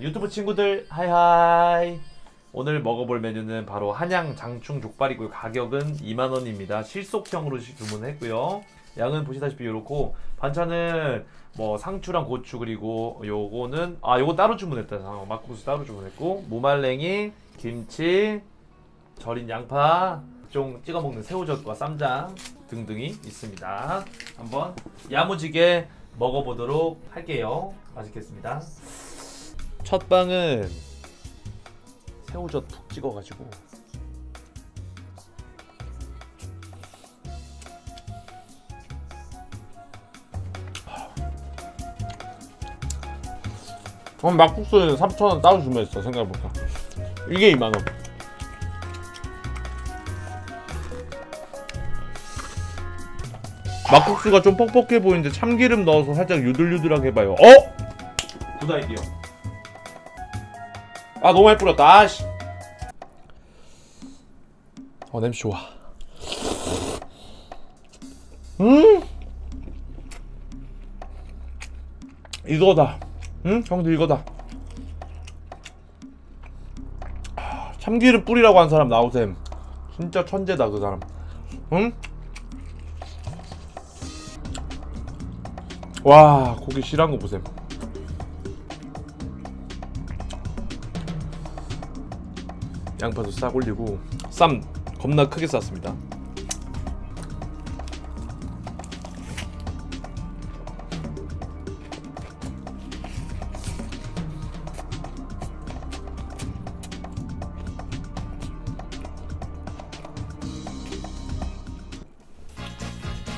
유튜브 친구들 하이하이. 오늘 먹어볼 메뉴는 바로 한양 장충 족발이고요. 가격은 2만원입니다. 실속형으로 시- 주문했고요. 양은 보시다시피 이렇고 반찬은 뭐 상추랑 고추 그리고 요거는 아 요거 따로 주문했다. 아, 막국수 따로 주문했고 무말랭이 김치 절인 양파 좀 찍어 먹는 새우젓과 쌈장 등등이 있습니다. 한번 야무지게 먹어보도록 할게요. 맛있겠습니다 첫 방은 새우젓 푹 찍어가지고. 그럼 막국수는 3,000원 따로 주문했어 생각해보니까? 이게 2만원. 막국수가 좀 뻑뻑해 보이는데 참기름 넣어서 살짝 유들유들하게 해봐요. 어? 굿 아이디어 아 너무 많이 뿌렸다. 아씨. 어 냄새 좋아. 음! 이거다. 응? 형들 이거다. 아, 참기름 뿌리라고 한 사람 나오셈. 진짜 천재다 그 사람. 응? 와 고기 실한 거 보셈 양파도 싹 올리고 쌈 겁나 크게 쌌습니다.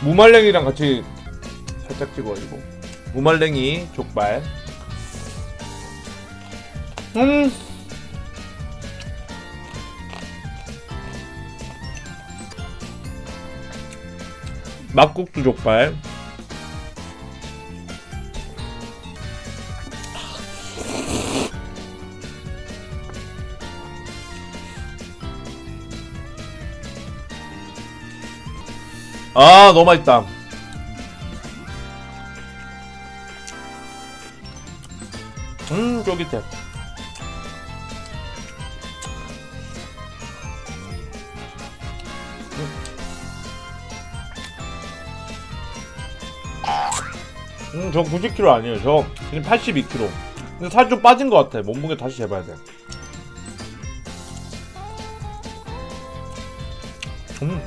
무말랭이랑 같이 살짝 찍어가지고. 무말랭이 족발. 음 막국수 족발. 아 너무 맛있다. 음 쫄깃해 음, 저 90kg 아니에요. 저 지금 82kg. 근데 살 좀 빠진 것 같아. 몸무게 다시 재봐야 돼. 음.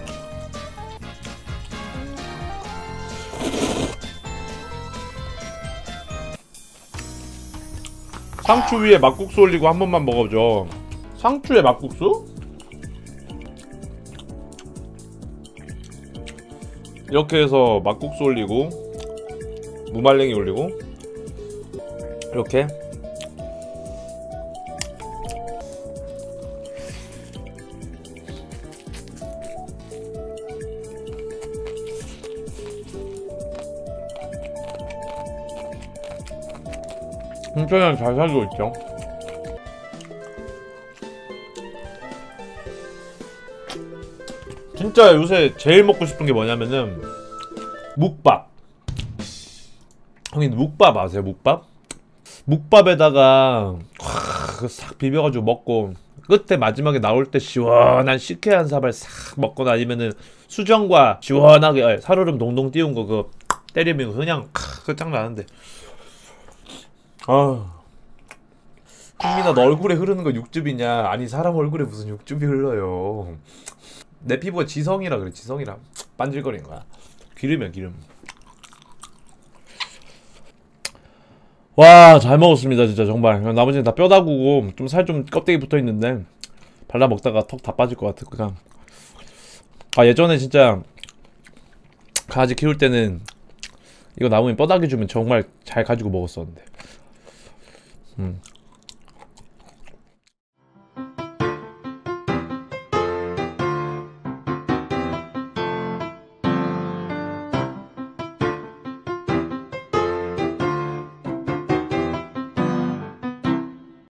상추 위에 막국수 올리고 한 번만 먹어줘. 상추에 막국수? 이렇게 해서 막국수 올리고 무말랭이 올리고 이렇게. 잘 살고 있죠. 진짜 요새 제일 먹고 싶은 게 뭐냐면은 묵밥 형님 묵밥 아세요 묵밥? 묵밥에다가 그싹 비벼가지고 먹고 끝에 마지막에 나올 때 시원한 시쾌한 사발 싹 먹거나 아니면은 수정과 시원하게 아, 살얼음 동동 띄운 거 그거 때리면 그냥 끝장나는데. 아. 흥민아 너 얼굴에 흐르는 거 육즙이냐? 아니 사람 얼굴에 무슨 육즙이 흘러요? 내 피부가 지성이라 그래 지성이라. 반질거리는 거야. 기름이야 기름 와 잘 먹었습니다 진짜 정말. 나머지는 다 뼈다구고 좀 살 좀 껍데기 붙어있는데 발라 먹다가 턱 다 빠질 것 같아 그냥. 아 예전에 진짜 강아지 키울 때는 이거 남으면 뼈다귀 주면 정말 잘 가지고 먹었었는데. 음